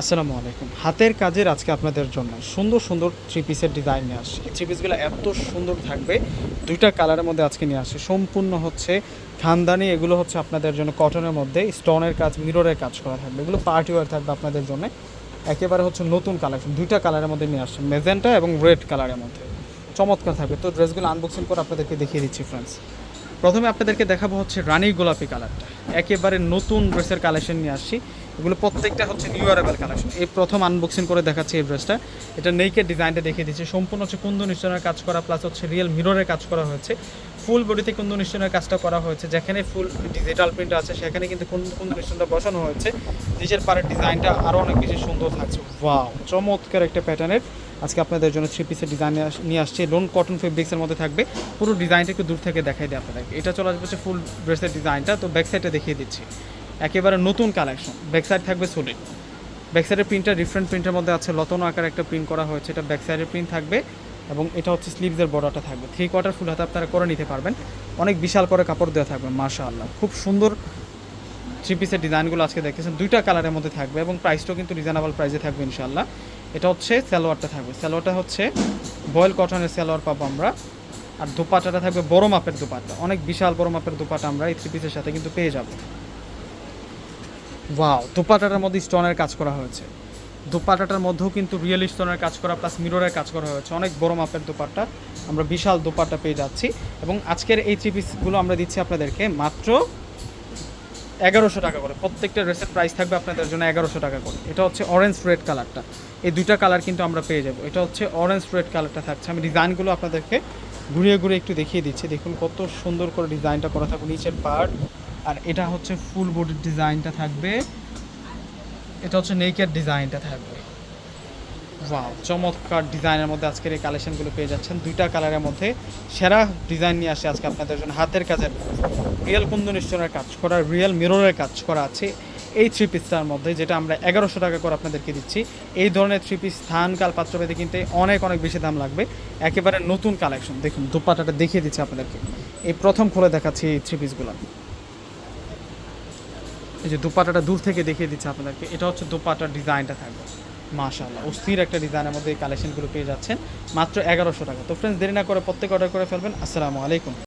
আসসালামু আলাইকুম। হাতের কাজের আজকে আপনাদের জন্য সুন্দর সুন্দর থ্রি পিসের ডিজাইন নিয়ে আসছি। থ্রি পিসগুলো এত সুন্দর থাকবে, দুইটা কালারের মধ্যে আজকে নিয়ে আসছে। সম্পূর্ণ হচ্ছে খানদানি, এগুলো হচ্ছে আপনাদের জন্য কটনের মধ্যে স্টোনের কাজ মিররের কাজ করা থাকবে। এগুলো পার্টি ওয়ার থাকবে আপনাদের জন্য। একেবারে হচ্ছে নতুন কালেকশন দুইটা কালারের মধ্যে নিয়ে আসছে। মেজেন্টা এবং রেড কালারের মধ্যে। চমৎকার থাকবে। তো ড্রেসগুলো আনবক্সিং করে আপনাদেরকে দেখিয়ে দিচ্ছি ফ্রেন্ডস প্রথমে আপনাদেরকে দেখাবো হচ্ছে রানী গোলাপি কালারটা একেবারে নতুন ড্রেসের কালেকশন নিয়ে আসছি। এগুলো প্রত্যেকটা হচ্ছে নিউ কালেকশন এই প্রথম আনবক্সিং করে দেখাচ্ছি এই ড্রেসটা এটা নেইকের ডিজাইনটা দেখিয়ে দিচ্ছি। সম্পূর্ণ হচ্ছে কুন্দু নিশ্চনের কাজ করা প্লাস হচ্ছে রিয়েল মিররের কাজ করা হয়েছে। ফুল বডিতে কুন্দু নিশ্চনের কাজটা করা হয়েছে। যেখানে ফুল ডিজিটাল প্রিন্ট আছে, সেখানে কিন্তু কুন্দু নিশ্চনটা বসানো হয়েছে। নিজের পাড়ের ডিজাইনটা আরও অনেক বেশি সুন্দর থাকছে। ওয়াও চমৎকার একটা প্যাটার্নের আজকে আপনাদের জন্য থ্রি পিসের ডিজাইন নিয়ে আসছে। লোন কটন ফেব্রিক্সের মধ্যে থাকবে। পুরো ডিজাইনটা একটু দূর থেকে দেখাই দিই আপনাদেরকে। এটা চলে আসবে ফুল ড্রেসের ডিজাইনটা তো ব্যাক সাইডটা দেখিয়ে দিচ্ছি। একেবারে নতুন কালেকশন ব্যাক সাইড থাকবে সলিড ব্যাক সাইডের প্রিন্টটা ডিফারেন্ট প্রিন্টের মধ্যে আছে। লতন আকার একটা প্রিন্ট করা হয়েছে। এটা ব্যাক সাইডের প্রিন্ট থাকবে এবং এটা হচ্ছে স্লিভসের বর্ডারটা থাকবে। থ্রি কোয়ার্টার ফুল হাতে আপনারা করে নিতে পারবেন। অনেক বিশাল করে কাপড় দেওয়া থাকবে মাশা আল্লাহ খুব সুন্দর থ্রি পিসের ডিজাইনগুলো আজকে দেখতেছেন। দুইটা কালারের মধ্যে থাকবে এবং প্রাইসটাও কিন্তু রিজনেবল প্রাইসে থাকবে ইনশাল্লাহ এটা হচ্ছে স্যালোয়ারটা থাকবে। সালোয়ারটা হচ্ছে বয়েল কটনের সালোয়ার পাবো আমরা। আর দুপাটাটা থাকবে বড় মাপের দুপাটা অনেক বিশাল বড় মাপের দুপাটা আমরা এই থ্রি পিসের সাথে কিন্তু পেয়ে যাব। ওয়াও দুপাটাটার মধ্যে স্টোনের কাজ করা হয়েছে। দুপাটাটার মধ্যেও কিন্তু রিয়েল স্টোনের কাজ করা প্লাস মিররের কাজ করা হয়েছে। অনেক বড় মাপের দুপাট্টা। আমরা বিশাল দুপাট্টা পেয়ে যাচ্ছি। এবং আজকের এই থ্রি পিসগুলো আমরা দিচ্ছি আপনাদেরকে মাত্র এগারোশো টাকা করে। প্রত্যেকটা ড্রেসের প্রাইস থাকবে আপনাদের জন্য এগারোশো টাকা করে। এটা হচ্ছে অরেঞ্জ রেড কালারটা এই দুইটা কালার কিন্তু আমরা পেয়ে যাব। এটা হচ্ছে অরেঞ্জ রেড কালারটা থাকছে। আমি ডিজাইনগুলো আপনাদেরকে ঘুরিয়ে ঘুরিয়ে একটু দেখিয়ে দিচ্ছি। দেখুন কত সুন্দর করে ডিজাইনটা করা থাকবে। নিচের পার্ট আর এটা হচ্ছে ফুল বডির ডিজাইনটা থাকবে। এটা হচ্ছে নেকের ডিজাইনটা থাকবে। ওয়াও চমৎকার ডিজাইনের মধ্যে আজকের এই কালেকশনগুলো পেয়ে যাচ্ছেন। দুইটা কালারের মধ্যে সেরা ডিজাইন নিয়ে আসে আজকে আপনাদের জন্য। হাতের কাজের রিয়েল কুন্দন স্টোনের কাজ করা রিয়েল মিররের কাজ করা আছে এই থ্রি পিসটার মধ্যে, যেটা আমরা এগারোশো টাকা করে আপনাদেরকে দিচ্ছি। এই ধরনের থ্রি পিস স্থান কাল পাত্রভেদে কিনতে অনেক অনেক বেশি দাম লাগবে। একেবারে নতুন কালেকশন দেখুন, দুপাটাটা দেখিয়ে দিচ্ছি আপনাদেরকে। এই প্রথম খুলে দেখাচ্ছি এই থ্রি পিসগুলো এই যে দুপাটাটা দূর থেকে দেখিয়ে দিচ্ছে আপনাদেরকে, এটা হচ্ছে দুপাটার ডিজাইনটা থাকবে। মাশাল্লাহ অস্থির একটা ডিজাইনের মধ্যে এই কালেকশনগুলো পেয়ে যাচ্ছেন, মাত্র এগারোশো টাকা। তো ফ্রেন্ডস দেরি না করে প্রত্যেক অর্ডার করে ফেলবেন। আসসালামু আলাইকুম।